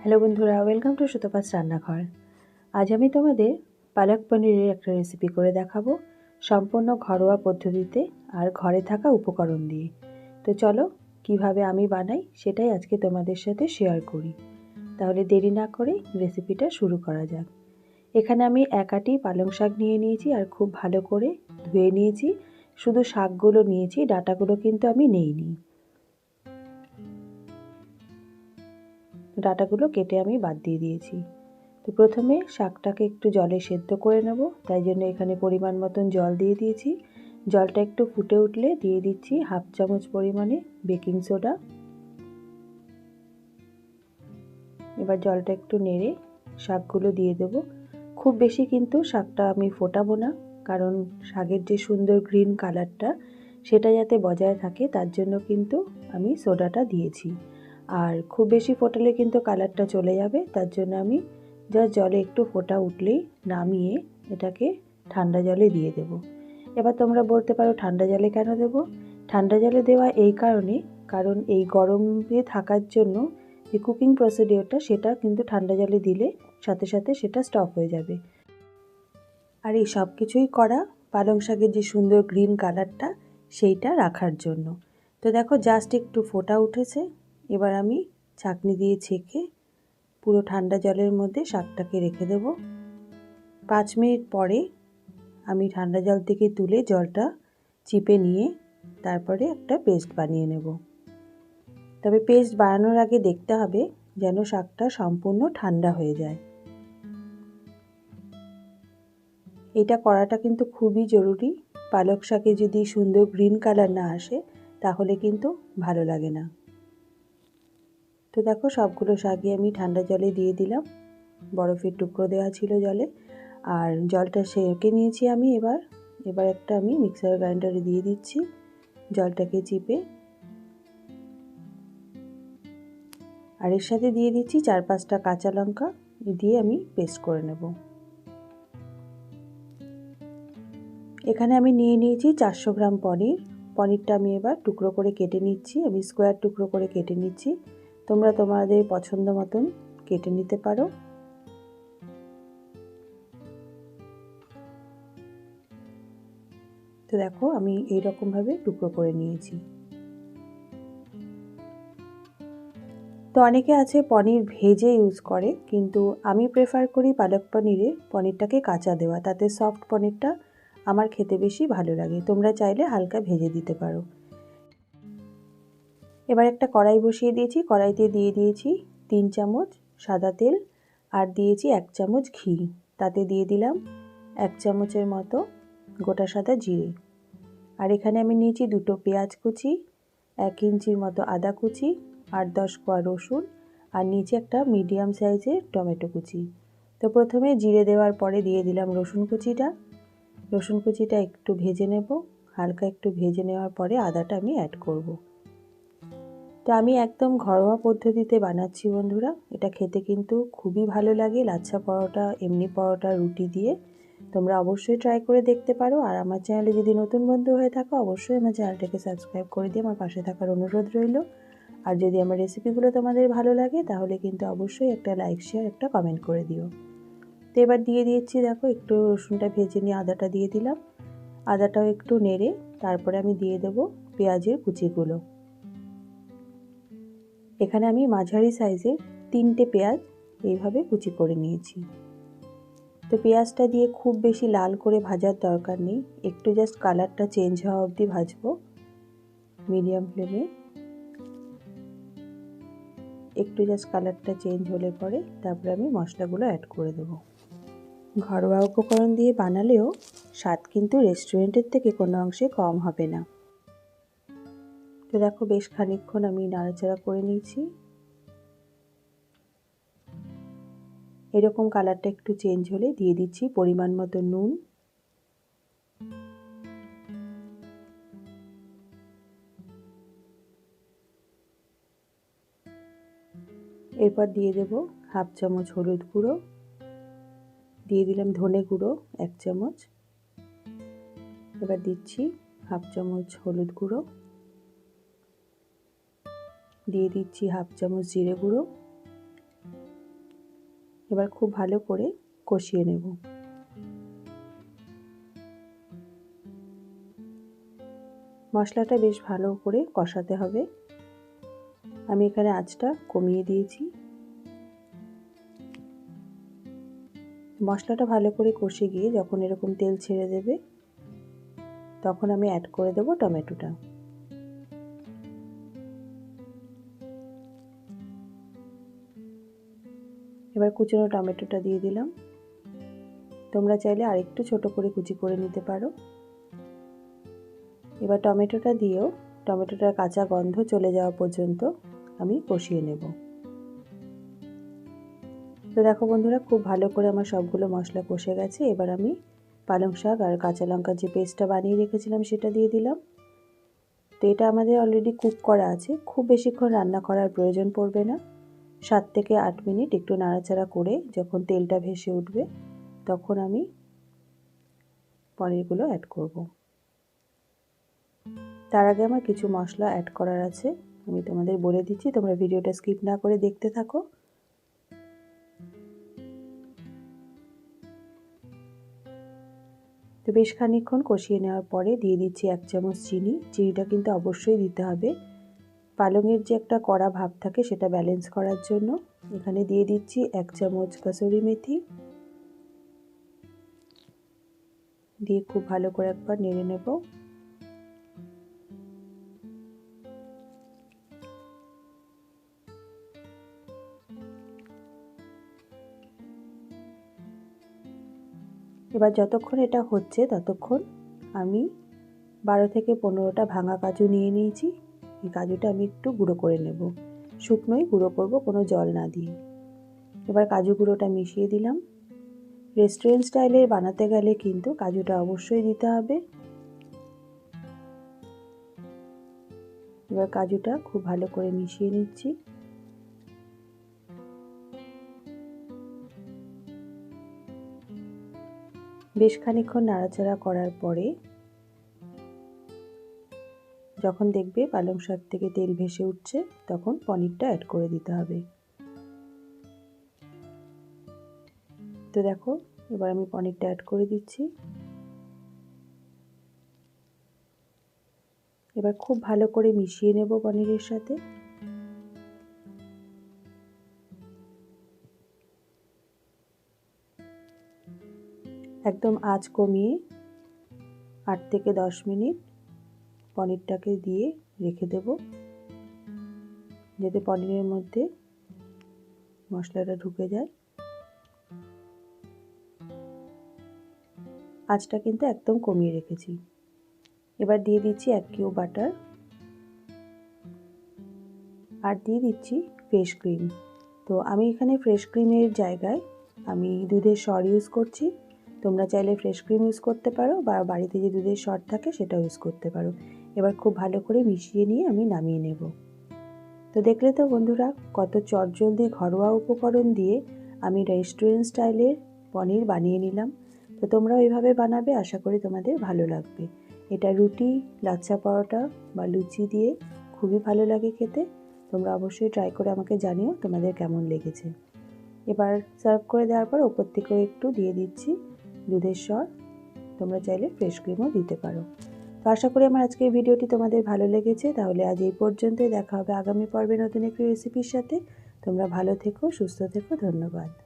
Hello বন্ধুরা welcome to Sutapa's রান্নাঘর। আজ আমি তোমাদের পালক পনিরের একটা রেসিপি করে দেখাবো সম্পূর্ণ ঘরোয়া পদ্ধতিতে আর ঘরে থাকা উপকরণ দিয়ে। তো চলো, কীভাবে আমি বানাই সেটাই আজকে তোমাদের সাথে শেয়ার করি। তাহলে দেরি না করে রেসিপিটা শুরু করা যাক। এখানে আমি একাটি পালং শাক নিয়ে নিয়েছি আর খুব ভালো করে ধুয়ে নিয়েছি। শুধু শাকগুলো নিয়েছি, ডাটাগুলো কিন্তু আমি নেইনি। ডাটাগুলো কেটে আমি বাদ দিয়ে দিয়েছি। তো প্রথমে শাকটাকে একটু জলে সেদ্ধ করে নেব, তাই জন্য এখানে পরিমাণ মতন জল দিয়ে দিয়েছি। জলটা একটু ফুটে উঠলে দিয়ে দিচ্ছি হাফ চামচ পরিমাণে বেকিং সোডা। এবার জলটা একটু নেড়ে শাকগুলো দিয়ে দেবো। খুব বেশি কিন্তু শাকটা আমি ফোটাবো না, কারণ শাকের যে সুন্দর গ্রিন কালারটা, সেটা যাতে বজায় থাকে, তার জন্য কিন্তু আমি সোডাটা দিয়েছি। আর খুব বেশি ফোটালে কিন্তু কালারটা চলে যাবে, তার জন্য আমি যা জলে একটু ফোটা উঠলেই নামিয়ে এটাকে ঠান্ডা জলে দিয়ে দেব। এবার তোমরা বলতে পারো ঠান্ডা জলে কেন দেব? ঠান্ডা জলে দেওয়া এই কারণে, কারণ এই গরমে থাকার জন্য যে কুকিং প্রসিডিওরটা সেটা কিন্তু ঠান্ডা জলে দিলে সাথে সাথে সেটা স্টপ হয়ে যাবে। আর এই সব কিছুই করা পালং শাকের যে সুন্দর গ্রিন কালারটা সেইটা রাখার জন্য। তো দেখো জাস্ট একটু ফোটা উঠেছে। এবার আমি ছাঁকনি দিয়ে ছেঁকে পুরো ঠান্ডা জলের মধ্যে শাকটাকে রেখে দেব। পাঁচ মিনিট পরে আমি ঠান্ডা জল থেকে তুলে জলটা চিপে নিয়ে তারপরে একটা পেস্ট বানিয়ে নেব। তবে পেস্ট বানানোর আগে দেখতে হবে যেন শাকটা সম্পূর্ণ ঠান্ডা হয়ে যায়। এটা করাটা কিন্তু খুবই জরুরি। পালক শাকে যদি সুন্দর গ্রিন কালার না আসে, তাহলে কিন্তু ভালো লাগে না। তো দেখো সবগুলো শাকই আমি ঠান্ডা জলে দিয়ে দিলাম। বরফের টুকরো দেওয়া ছিল জলে। আর জলটা সেঁকে নিয়েছি আমি এবার। এবার একটা আমি মিক্সার গ্রাইন্ডারে দিয়ে দিচ্ছি জলটাকে চিপে। আর এর সাথে দিয়ে দিচ্ছি চার পাঁচটা কাঁচা লঙ্কা। দিয়ে আমি পেস্ট করে নেব। এখানে আমি নিয়ে নিয়েছি চারশো গ্রাম পনির। পনিরটা আমি এবার টুকরো করে কেটে নিচ্ছি। আমি স্কোয়ার টুকরো করে কেটে নিচ্ছি। তোমরা তোমাদের পছন্দ মতন কেটে নিতে পারো। তো দেখো, আমি এই ভাবে টুকরো করে নিয়েছি। তো অনেকে আছে পনির ভেজে ইউজ করে, কিন্তু আমি প্রেফার করি পালক পনিরে পনিরটাকে কাঁচা দেওয়া। তাতে সফট পনিরটা আমার খেতে বেশি ভালো লাগে। তোমরা চাইলে হালকা ভেজে দিতে পারো। এবার একটা কড়াই বসিয়ে দিয়েছি, কড়াইতে দিয়ে দিয়েছি তিন চামচ সাদা তেল আর দিয়েছি এক চামচ ঘি। তাতে দিয়ে দিলাম এক চামচের মতো গোটা সাদা জিরে। আর এখানে আমি নিয়েছি দুটো পেঁয়াজ কুচি, এক ইঞ্চির মতো আদা কুচি, আট দশ কোয়া রসুন আর নিচে একটা মিডিয়াম সাইজের টমেটো কুচি। তো প্রথমে জিরে দেওয়ার পরে দিয়ে দিলাম রসুন কুচিটা। রসুন কুচিটা একটু ভেজে নেব, হালকা একটু ভেজে নেওয়ার পরে আদাটা আমি অ্যাড করব। তো আমি একদম ঘরোয়া পদ্ধতিতে বানাচ্ছি বন্ধুরা। এটা খেতে কিন্তু খুবই ভালো লাগে। লাচ্ছা পরোটা, এমনি পরোটা, রুটি দিয়ে তোমরা অবশ্যই ট্রাই করে দেখতে পারো। আর আমার চ্যানেলে যদি নতুন বন্ধু হয়ে থাকো, অবশ্যই আমার চ্যানেলটাকে সাবস্ক্রাইব করে দিয়ে আমার পাশে থাকার অনুরোধ রইল। আর যদি আমার রেসিপিগুলো তোমাদের ভালো লাগে, তাহলে কিন্তু অবশ্যই একটা লাইক শেয়ার একটা কমেন্ট করে দিও। তো এবার দিয়ে দিয়েছি, দেখো, একটু রসুনটা ভেজে নিয়ে আদাটা দিয়ে দিলাম। আদাটাও একটু নেড়ে তারপরে আমি দিয়ে দেবো পেঁয়াজের কুচিগুলো। এখানে আমি মাঝারি সাইজের তিনটে পেঁয়াজ এইভাবে কুচি করে নিয়েছি। তো পেঁয়াজটা দিয়ে খুব বেশি লাল করে ভাজার দরকার নেই, একটু জাস্ট কালারটা চেঞ্জ হওয়া অবধি ভাজবো। মিডিয়াম ফ্লেমে একটু জাস্ট কালারটা চেঞ্জ হলে পরে তারপরে আমি মশলাগুলো অ্যাড করে দেবো। ঘরোয়া উপকরণ দিয়ে বানালেও স্বাদ কিন্তু রেস্টুরেন্টের থেকে কোনো অংশে কম হবে না। তো দেখো বেশ খানিকক্ষণ আমি নাড়াচাড়া করে নিয়েছি। এরকম কালারটা একটু চেঞ্জ হলে দিয়ে দিচ্ছি পরিমাণ মতো নুন। এরপর দিয়ে দেব হাফ চামচ হলুদ গুঁড়ো। দিয়ে দিলাম ধনে গুঁড়ো, এক চামচ। এবার দিচ্ছি হাফ চামচ হলুদ গুঁড়ো। দিয়ে দিচ্ছি হাফ চামচ জিরে গুঁড়ো। এবার খুব ভালো করে কষিয়ে নেব। মশলাটা বেশ ভালো করে কষাতে হবে। আমি এখানে আঁচটা কমিয়ে দিয়েছি। মশলাটা ভালো করে কষে গিয়ে যখন এরকম তেল ছেড়ে দেবে, তখন আমি অ্যাড করে দেবো টমেটোটা। এবার কুচনো টমেটোটা দিয়ে দিলাম। তোমরা চাইলে আরেকটু ছোট করে কুচি করে নিতে পারো। এবার টমেটোটা দিয়েও টমেটোটার কাঁচা গন্ধ চলে যাওয়া পর্যন্ত আমি কষিয়ে নেব। তো দেখো বন্ধুরা, খুব ভালো করে আমার সবগুলো মশলা কষে গেছে। এবার আমি পালং শাক আর কাঁচা লঙ্কার যে পেস্টটা বানিয়ে রেখেছিলাম সেটা দিয়ে দিলাম। তো এটা আমাদের অলরেডি কুক করা আছে। খুব বেশিক্ষণ রান্না করার প্রয়োজন পড়বে না। সাত থেকে আট মিনিট একটু নাড়াচাড়া করে যখন তেলটা ভেসে উঠবে, তখন আমি পনিরগুলো অ্যাড করব। তার আগে আমার কিছু মশলা অ্যাড করার আছে, আমি তোমাদের বলে দিচ্ছি, তোমরা ভিডিওটা স্কিপ না করে দেখতে থাকো। তো বেশ খানিক্ষণ কষিয়ে নেওয়ার পরে দিয়ে দিচ্ছি এক চামচ চিনি, চিনিটা কিন্তু অবশ্যই দিতে হবে। পালংয়ের যে একটা কড়া ভাব থাকে সেটা ব্যালেন্স করার জন্য এখানে দিয়ে দিচ্ছি এক চামচ কাসুরি মেথি। দিয়ে খুব ভালো করে একবার নেড়ে নেব। এবার যতক্ষণ এটা হচ্ছে ততক্ষণ আমি বারো থেকে পনেরোটা ভাঙা কাজু নিয়ে নিয়েছি। এই কাজুটা আমি একটু গুঁড়ো করে নেব। শুকনোই গুঁড়ো করব, কোনো জল না দিয়ে। এবার কাজু গুঁড়োটা মিশিয়ে দিলাম। রেস্টুরেন্ট স্টাইলের বানাতে গেলে কিন্তু কাজুটা অবশ্যই দিতে হবে। এবার কাজুটা খুব ভালো করে মিশিয়ে নিচ্ছি। বেশ খানিক্ষণ নাড়াচাড়া করার পরে যখন দেখবে পালং শাক থেকে তেল ভেসে উঠছে, তখন পনিরটা অ্যাড করে দিতে হবে। তো দেখো, এবার আমি পনিরটা অ্যাড করে দিচ্ছি। এবার খুব ভালো করে মিশিয়ে নেব পনিরের সাথে। একদম আঁচ কমিয়ে আট থেকে দশ মিনিট পনিরটাকে দিয়ে রেখে দেব। যাতে পনিরের মধ্যে মশলাটা ঢুকে যায়। আঁচটা কিন্তু একদম কমিয়ে রেখেছি। এবার দিয়ে দিচ্ছি এক কিউ বাটার। আর দিয়ে দিচ্ছি ফ্রেশ ক্রিম। তো আমি এখানে ফ্রেশ ক্রিমের জায়গায় আমি দুধের সর ইউজ করছি। তোমরা চাইলে ফ্রেশ ক্রিম ইউজ করতে পারো বা বাড়িতে যে দুধের সর থাকে সেটা ইউজ করতে পারো। এবার খুব ভালো করে মিশিয়ে নিয়ে আমি নামিয়ে নেব। তো দেখলে তো বন্ধুরা, কত চটজলদি ঘরোয়া উপকরণ দিয়ে আমি রেস্টুরেন্ট স্টাইলের পনির বানিয়ে নিলাম। তো তোমরাও এইভাবে বানাবে, আশা করি তোমাদের ভালো লাগবে। এটা রুটি, লাচ্ছা পরোটা বা লুচি দিয়ে খুবই ভালো লাগে খেতে। তোমরা অবশ্যই ট্রাই করে আমাকে জানিও তোমাদের কেমন লেগেছে। এবার সার্ভ করে দেওয়ার পর ওপর থেকেও একটু দিয়ে দিচ্ছি দুধের স্বর তোমরা চাইলে ফ্রেশ ক্রিমও দিতে পারো। তো আশা করি আমার আজকের ভিডিওটি তোমাদের ভালো লেগেছে। তাহলে আজ এই পর্যন্তই। দেখা হবে আগামী পর্বে নতুন একটি রেসিপির সাথে। তোমরা ভালো থেকো, সুস্থ থেকো। ধন্যবাদ।